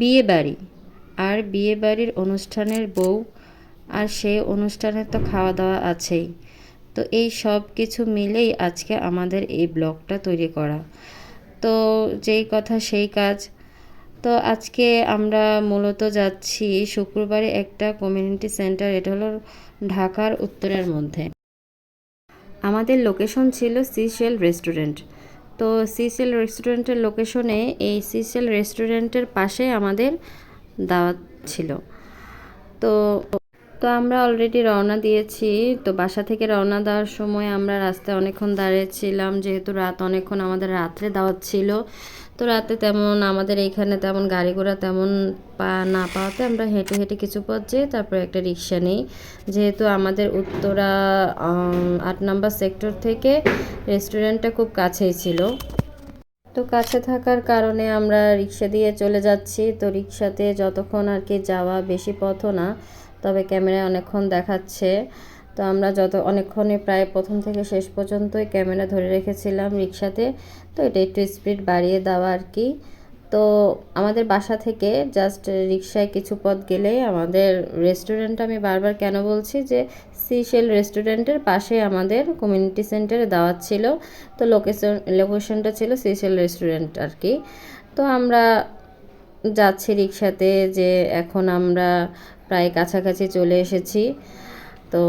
বিয়ে বাড়ি আর বিয়ে বাড়ির অনুষ্ঠানের বউ আর সেই অনুষ্ঠানে তো খাওয়া দাওয়া আছেই। তো এই সব কিছু মিলেই আজকে আমাদের এই ব্লগটা তৈরি করা। তো যেই কথা সেই কাজ। তো আজকে আমরা মূলত যাচ্ছি শুক্রবারে একটা কমিউনিটি সেন্টার, এটা হলো ঢাকার উত্তরের মধ্যে। আমাদের লোকেশন ছিল সিসেল রেস্টুরেন্ট। তো সিসেল রেস্টুরেন্টের লোকেশনে এই সিসেল রেস্টুরেন্টের পাশে আমাদের দাওয়াত ছিল। তো তো আমরা অলরেডি রওনা দিয়েছি। তো বাসা থেকে রওনা দেওয়ার সময় আমরা রাস্তায় অনেকক্ষণ দাঁড়িয়েছিলাম যেহেতু রাত অনেকক্ষণ আমাদের রাত্রে দাওয়াত ছিল তো রাতে তেমন আমাদের এইখানে তেমন গাড়ি ঘোড়া তেমন পা না পাওয়াতে আমরা হেঁটে হেঁটে কিছু পথ যেয়ে তারপরে একটা রিক্সা নিই। যেহেতু আমাদের উত্তরা আট নাম্বার সেক্টর থেকে রেস্টুরেন্টটা খুব কাছেই ছিল। তো কাছে থাকার কারণে আমরা রিক্সা দিয়ে চলে যাচ্ছি। তো রিক্সাতে যতক্ষণ আর কি যাওয়া বেশি পথও না, তবে ক্যামেরায় অনেকক্ষণ দেখাচ্ছে। তো আমরা যত অনেকক্ষণে প্রায় প্রথম থেকে শেষ পর্যন্তই ক্যামেরা ধরে রেখেছিলাম রিক্সাতে, তো এটা একটু স্পিড বাড়িয়ে দেওয়া আর কি। তো আমাদের বাসা থেকে জাস্ট রিক্সায় কিছু পথ গেলে আমাদের রেস্টুরেন্ট আমি বারবার কেন বলছি যে সিশেল রেস্টুরেন্টের পাশে আমাদের কমিউনিটি সেন্টারে দাওয়াত ছিল, তো লোকেশন লোকেশনটা ছিল সিশেল রেস্টুরেন্ট আর কি। তো আমরা যাচ্ছি রিক্সাতে যে এখন আমরা প্রায় কাছাকাছি চলে এসেছি, তো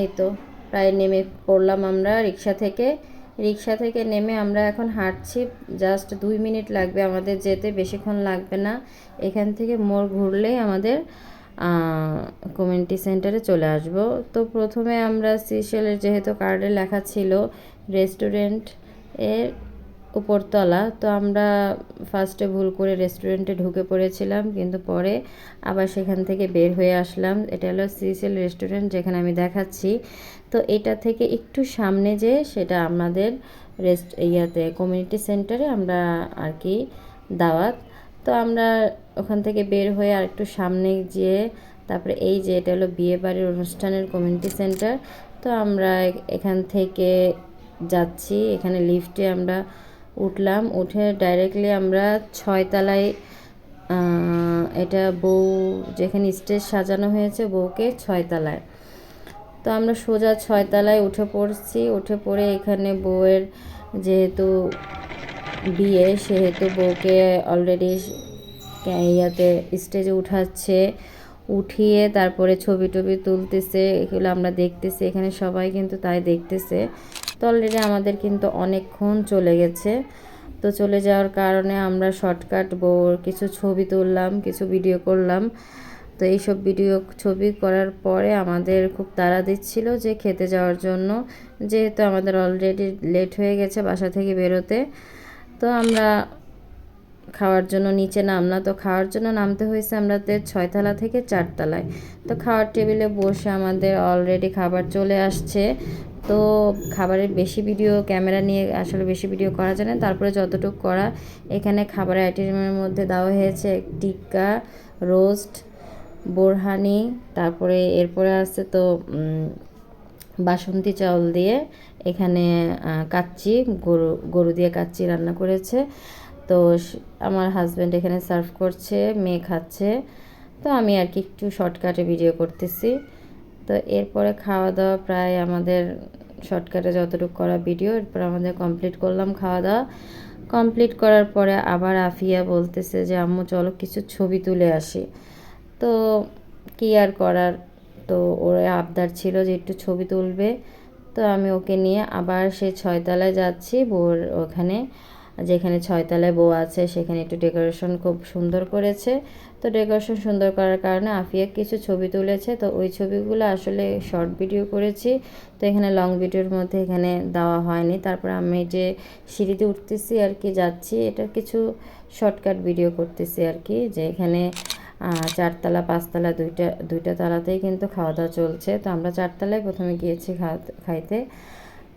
এই তো, প্রায় নেমে পড়লাম আমরা রিক্সা থেকে। রিক্সা থেকে নেমে আমরা এখন হাঁটছি জাস্ট দুই মিনিট লাগবে আমাদের যেতে, বেশিক্ষণ লাগবে না। এখান থেকে মোড় ঘুরলেই আমাদের কমিউনিটি সেন্টারে চলে আসব। তো প্রথমে আমরা সিশেলের যেহেতু কার্ডে লেখা ছিল রেস্টুরেন্টের উপরতলা, তো আমরা ফার্স্টে ভুল করে রেস্টুরেন্টে ঢুকে পড়েছিলাম, কিন্তু পরে আবার সেখান থেকে বের হয়ে আসলাম। এটা হলো সিসেল রেস্টুরেন্ট যেখানে আমি দেখাচ্ছি। তো এটা থেকে একটু সামনে যে সেটা আমাদের রেস্ট ইয়াতে কমিউনিটি সেন্টারে আমরা আর কি দাওয়াত। তো আমরা ওখান থেকে বের হয়ে আর একটু সামনে যেয়ে তারপরে এই যে এটা হলো বিয়ে বাড়ির অনুষ্ঠানের কমিউনিটি সেন্টার তো আমরা এখান থেকে যাচ্ছি। এখানে লিফটে আমরা উঠলাম, উঠে ডাইরেক্টলি আমরা ছয়তলায় এটা বউ যেখানে স্টেজ সাজানো হয়েছে বউকে ছয়তলায়। তো আমরা সোজা ছয়তলায় উঠে পড়ছি, উঠে পড়ে এখানে বউয়ের যেহেতু বিয়ে, সেহেতু বউকে অলরেডি ইয়াতে স্টেজে উঠাচ্ছে, উঠিয়ে তারপরে ছবি টবি তুলতেছে, এগুলো আমরা দেখতেছি, এখানে সবাই কিন্তু তাই দেখতেছে। তো অলরেডি আমাদের কিন্তু অনেকক্ষণ চলে গেছে। তো চলে যাওয়ার কারণে আমরা শর্টকাট বোর কিছু ছবি তুললাম, কিছু ভিডিও করলাম। তো এইসব ভিডিও ছবি করার পরে আমাদের খুব তাড়া দিচ্ছিল যে খেতে যাওয়ার জন্য। যেহেতু আমাদের অলরেডি লেট হয়ে গেছে বাসা থেকে বেরোতে। তো আমরা খাওয়ার জন্য নিচে নামলা তো খাওয়ার জন্য নামতে হয়েছে আমাদের ছয়তলা থেকে চারতলায়। তো খাওয়ার টেবিলে বসে আমাদের অলরেডি খাবার চলে আসছে। তো খাবারের বেশি ভিডিও ক্যামেরা নিয়ে আসলে বেশি ভিডিও করা যায় না। তারপরে যতটুকু করা, এখানে খাবারের আইটেমের মধ্যে দেওয়া হয়েছে টিক্কা, রোস্ট, বোরহানি, তারপরে এরপরে আছে তো বাসন্তী চাউল দিয়ে এখানে কাচ্চি, গরু গরু দিয়ে কাচ্চি রান্না করেছে। তো আমার হাজব্যান্ড এখানে সার্ভ করছে, মেয়ে খাচ্ছে। তো আমি আর কি একটু শর্টকাটে ভিডিও করতেছি। তো এরপরে খাওয়া দাওয়া প্রায় আমাদের শর্টকাটে যতটুকু করা ভিডিও এরপর আমাদের কমপ্লিট করলাম খাওয়া দাওয়া কমপ্লিট করার পরে আবার আফিয়া বলতেছে যে, আম্মু, চলো কিছু ছবি তুলে আসি। তো কী আর করার? তো ওর আবদার ছিল যে, একটু ছবি তুলবে। তো আমি ওকে নিয়ে আবার সে ছয়তলায় যাচ্ছি বোর ওখানে। যেখানে ছয়তলায় বউ আছে, সেখানে একটু ডেকোরেশন খুব সুন্দর করেছে। তো ডেকোরেশন সুন্দর করার কারণে আফিয়া কিছু ছবি তুলেছে। তো ওই ছবিগুলো আসলে শর্ট ভিডিও করেছি। তো এখানে লং ভিডিওর মধ্যে এখানে দেওয়া হয়নি। তারপর আমি যে সিঁড়িতে উঠতেছি আর কি, যাচ্ছি, এটা কিছু শর্টকাট ভিডিও করতেছি আর কি, যে এখানে চারতলা, পাঁচতলা দুইটা দুইটা তালাতেই কিন্তু খাওয়া দাওয়া চলছে। তো আমরা চারতলায় প্রথমে গিয়েছি খাওয়া, খাইতে।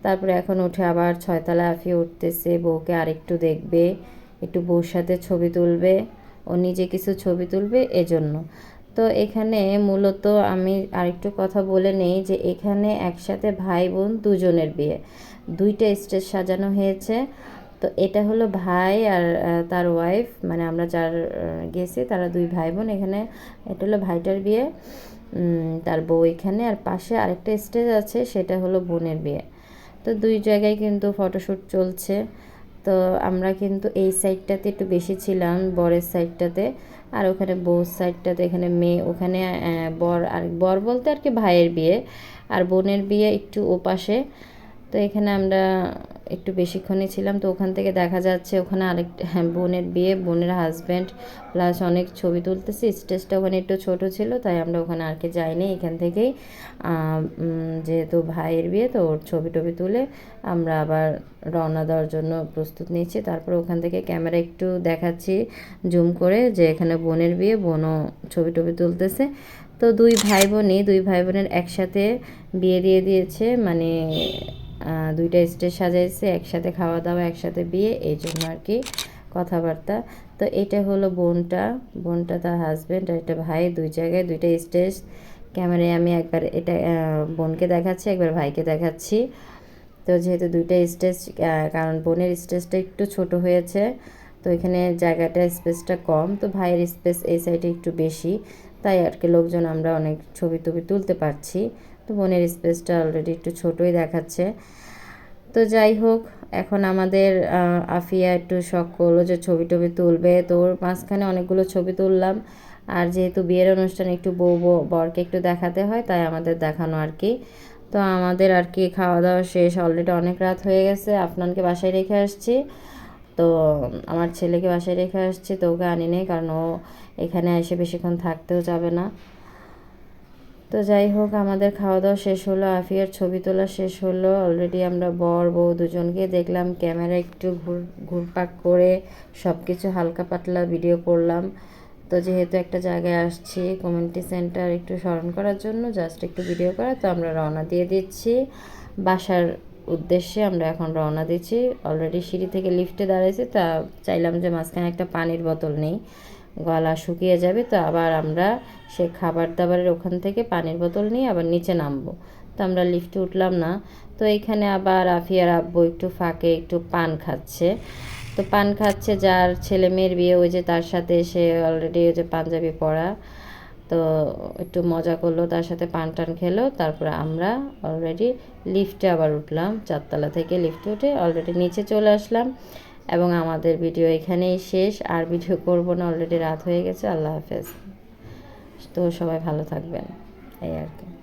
তারপরে এখন উঠে আবার ছয়তলা আফিয়ে উঠতেছে, বউকে আরেকটু দেখবে, একটু বউর সাথে ছবি তুলবে, ও নিজে কিছু ছবি তুলবে এজন্য। তো এখানে মূলত আমি আরেকটু কথা বলে নেই যে এখানে একসাথে ভাই বোন দুজনের বিয়ে। দুইটা স্টেজ সাজানো হয়েছে। তো এটা হলো ভাই আর তার ওয়াইফ মানে আমরা যার গেছি তারা দুই ভাই বোন এখানে। এটা হলো ভাইটার বিয়ে তার বউ এখানে। আর পাশে আরেকটা স্টেজ আছে, সেটা হলো বোনের বিয়ে। তো দুই জায়গায় কিন্তু ফটোশ্যুট চলছে। তো আমরা কিন্তু এই সাইডটাতে একটু বেশি ছিলাম, বরের সাইডটাতে আর ওখানে বউ সাইডটাতে এখানে মেয়ে, ওখানে বর। আর বর বলতে আর কি ভাইয়ের বিয়ে। আর বোনের বিয়ে একটু ওপাশে। তো এখানে আমরা একটু বেশিক্ষণই ছিলাম, তো ওখান থেকে দেখা যাচ্ছে ওখানে আরেক হ্যাঁ বোনের বিয়ে, বোনের হাজব্যান্ড প্লাস অনেক ছবি তুলতেছি। স্টেজটা ওখানে একটু ছোট ছিল, তাই আমরা ওখানে আর কি যাইনি। এখান থেকেই যেহেতু ভাইয়ের বিয়ে, তো ওর ছবি টবি তুলে আমরা আবার রওনা দেওয়ার জন্য প্রস্তুত নিচ্ছি তারপর ওখান থেকে ক্যামেরা একটু দেখাচ্ছি জুম করে যে এখানে বোনের বিয়ে, বোনও ছবি টবি তুলতেছে। তো দুই ভাই বোনই, দুই ভাই বোনের একসাথে বিয়ে দিয়ে দিয়েছে মানে দুইটা স্টেজ সাজাইছে, একসাথে খাওয়া দাওয়া, একসাথে বিয়ে, এই জন্য আর কি কথাবার্তা। তো এটা হলো বোনটা বোনটা তার হাজব্যান্ড আর এটা ভাই, দুই জায়গায় দুইটা স্টেজ। ক্যামেরায় আমি একবার এটা বোনকে দেখাচ্ছি, একবার ভাইকে দেখাচ্ছি। তো যেহেতু দুইটা স্টেজ কারণ বোনের স্টেজটা একটু ছোট হয়েছে, তো এখানে জায়গাটা স্পেসটা কম, তো ভাইয়ের স্পেস এই সাইডে একটু বেশি। তাই আর কি লোকজন আমরা অনেক ছবি টবি তুলতে পারছি। তো বোনের স্পেসটা অলরেডি একটু ছোটই দেখাচ্ছে। তো যাই হোক, এখন আমাদের আফিয়া একটু শখ করল যে ছবি টবি তুলবে। তো ওর মাঝখানে অনেকগুলো ছবি তুললাম। আর যেহেতু বিয়ের অনুষ্ঠানে একটু বউ বরকে একটু দেখাতে হয়, তাই আমাদের দেখানো আর কি। তো আমাদের আর কি খাওয়া দাওয়া শেষ। অলরেডি অনেক রাত হয়ে গেছে। আপনানকে বাসায় রেখে আসছি। তো আমার ছেলেকে বাসায় রেখে আসছি। তো ওকে আনি নেই, কারণ ও এখানে এসে বেশিক্ষণ থাকতেও যাবে না। তো যাই হোক, আমাদের খাওয়া দাওয়া শেষ হলো, আফিয়ার ছবি তোলা শেষ হলো। অলরেডি আমরা বর, বউ দুজনকে দেখলাম, ক্যামেরা একটু ঘুর, ঘুরপাক করে সব কিছু হালকা পাতলা ভিডিও করলাম। তো যেহেতু একটা জায়গায় আসছি কমিউনিটি সেন্টার একটু স্মরণ করার জন্য জাস্ট একটু ভিডিও করা তো আমরা রওনা দিয়ে দিচ্ছি। বাসার উদ্দেশ্যে আমরা এখন রওনা দিচ্ছি। অলরেডি সিঁড়ি থেকে লিফটে দাঁড়িয়েছি তা চাইলাম যে মাঝখানে একটা পানির বোতল নেই। গলা শুকিয়ে যাবে, তো আবার আমরা সে খাবার দাবারের ওখান থেকে পানির বোতল নিয়ে আবার নিচে নামবো। তো আমরা লিফটে উঠলাম না। তো এখানে আবার আফিয়ার আব্বু একটু ফাঁকে একটু পান খাচ্ছে। তো পান খাচ্ছে, যার ছেলে মেয়ের বিয়ে, ওই যে তার সাথে সে অলরেডি ওই যে পাঞ্জাবি পরা। তো একটু মজা করল, তার সাথে পান টান খেলো। তারপরে আমরা অলরেডি লিফটে আবার উঠলাম। চারতলা থেকে লিফটে উঠে অলরেডি নিচে চলে আসলাম। এবং আমাদের ভিডিও এখানেই শেষ। আর ভিডিও করব না অলরেডি রাত হয়ে গেছে। আল্লাহ হাফেজ। তো সবাই ভালো থাকবেন। এই আর কি।